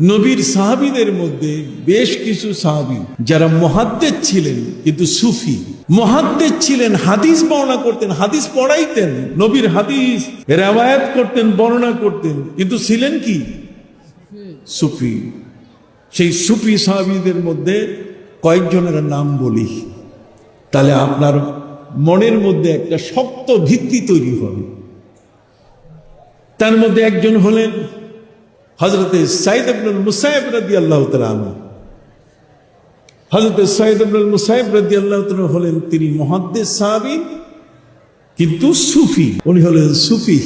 নবীর সাহাবিদের মধ্যে বেশ কিছু সাহাবি, যারা মহাদ্দের ছিলেন, কিন্তু সুফি। মহাদ্দের ছিলেন, হাদিস বর্ণনা করতেন, হাদিস পড়াইতেন, নবীর হাদিস রেওয়ায়াত করতেন, বর্ণনা করতেন, কিন্তু ছিলেন কি? সুফি। সেই সুফি সাহাবিদের মধ্যে কয়েকজনের নাম বলি। তাহলে আপনার মনের মধ্যে একটা শক্ত ভিত্তি তৈরি হবে। তার মধ্যে একজন হলেন হজরত সাইদ আব্দুল মুসাইব রাদি আল্লাহ হজরত সাইদ আব্দুল মুসাইব রাদি আল্লাহ হলেন তিনি মহাদ্দেশ সাহাবি, কিন্তু সুফি। উনি হলেন সুফি।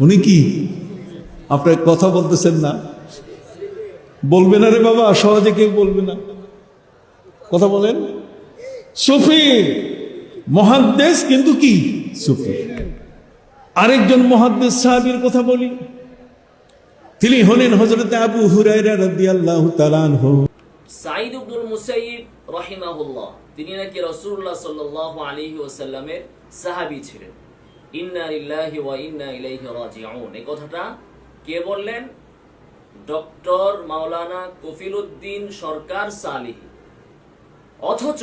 উনি কি? আপনার কথা বলতেছেন না। বলবে না রে বাবা, সহজে কেউ বলবে না। কথা বলেন। সুফি মহাদ্দেশ কিন্তু কি? সুফি। আরেকজন মহাদ্দেশ সাহাবির কথা বলি। তিনি হলেন হজরত আবু হুরাইরা সাইদ ইবনুল তিনি নাকি ছিলেন। ইন্না ওয়া ইন্না ইলাইহি রাজিউন। এই কথাটা কে বললেন? ডক্টর মাওলানা কফিলউদ্দিন সরকার সালিহি। অথচ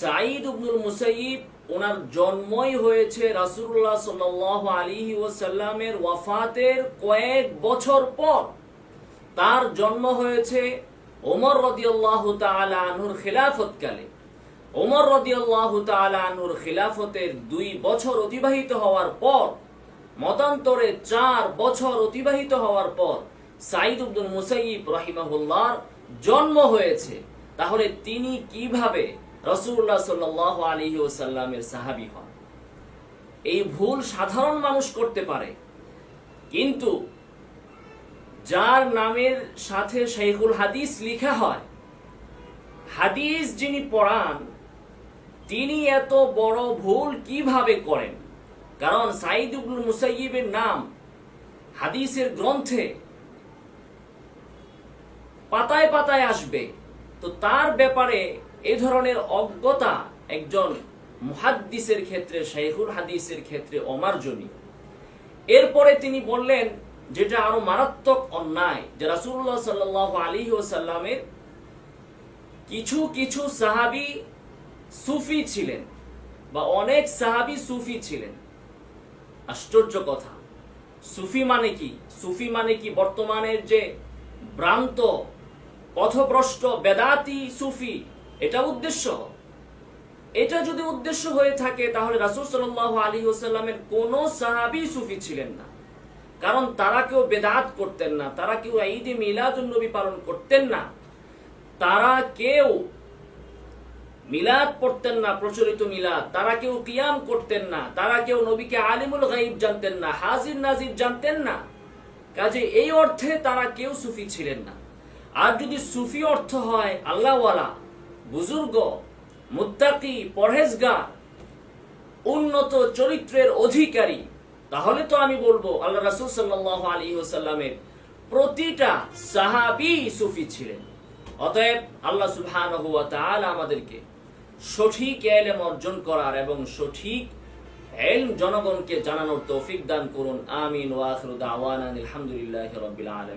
সাইদ ইবনুল মুসাইয়িব ওনার জন্মই হয়েছে রাসূলুল্লাহ সাল্লাল্লাহু আলাইহি ওয়াসাল্লামের ওয়াফাতের কয়েক বছর পর। তার জন্ম হয়েছে ওমর রদিয়াল্লাহু তাআলা আনহুর খিলাফতকালে। ওমর রদিয়াল্লাহু তাআলা আনহুর খিলাফতের দুই বছর অতিবাহিত হওয়ার পর, মতান্তরে চার বছর অতিবাহিত হওয়ার পর সাইদ আব্দুল মুসাইয়িব রাহিমাহুল্লাহর জন্ম হয়েছে। তাহলে তিনি কীভাবে রাসূলুল্লাহ সাল্লাল্লাহু আলাইহি ওয়াসাল্লামের সাহাবী হন। এই ভুল সাধারণ মানুষ করতে পারে, কিন্তু যার নামের সাথে শেখুল হাদিস লেখা হয়, হাদিস যিনি পড়ান, তিনি এত বড় ভুল কীভাবে করেন? কারণ সাইদ ইবনুল মুসাইয়িবের নাম হাদিসের গ্রন্থে পাতায় পাতায় আসবে। তো তার ব্যাপারে এ ধরনের অজ্ঞতা একজন মুহাদ্দিসের ক্ষেত্রে শেখুল হাদিসের ক্ষেত্রে অমার্জনীয়। এরপরে তিনি বললেন, যেটা আরও মারাত্মক অন্যায় যে রাসূলুল্লাহ সাল্লাল্লাহু আলাইহি ওয়াসাল্লামের কিছু কিছু সাহাবী সুফি ছিলেন বা অনেক সাহাবী সুফি ছিলেন। আশ্চর্য কথা। সুফি মানে কি? সুফি মানে কি বর্তমানের যে ভ্রান্ত, পথভ্রষ্ট, বেদাতি সুফি এটা উদ্দেশ্য। এটা যদি উদ্দেশ্য হয়ে থাকে, তাহলে রাসূল সাল্লাল্লাহু আলাইহি ওয়াসাল্লামের কোন সাহাবী সুফি ছিলেন না। কারণ তারা কেউ বেদাত করতেন না, তারা কেউ ঈদে মিলাদুন নবী পালন করতেন না। তারা কেউ মিলাদ পড়তেন না, প্রচলিত মিলাদ। তারা কেউ কিয়াম করতেন না, তারা কেউ নবীকে আলিমুল গাইব জানতেন না, হাজির নাজির জানতেন না। কাজে এই অর্থে তারা কেউ সুফি ছিলেন না। আর যদি সুফি অর্থ হয়, আল্লাহওয়ালা বুজুর্গ, মুত্তাকি, পরহেজগার, উন্নত চরিত্রের অধিকারী। তাহলে তো আমি বলব, আল্লাহ রাসূল সাল্লাল্লাহু আলাইহি ওয়াসাল্লামের প্রতিটা সাহাবি সুফি ছিলেন। অতএব আল্লাহ তাআলা আমাদেরকে সঠিক ইলম অর্জন করার এবং সঠিক ইলম জনগণকে জানানোর তৌফিক দান করুন। আমিন ওয়া আখিরু দাওয়ানা আলহামদুলিল্লাহি রাব্বিল আলামিন।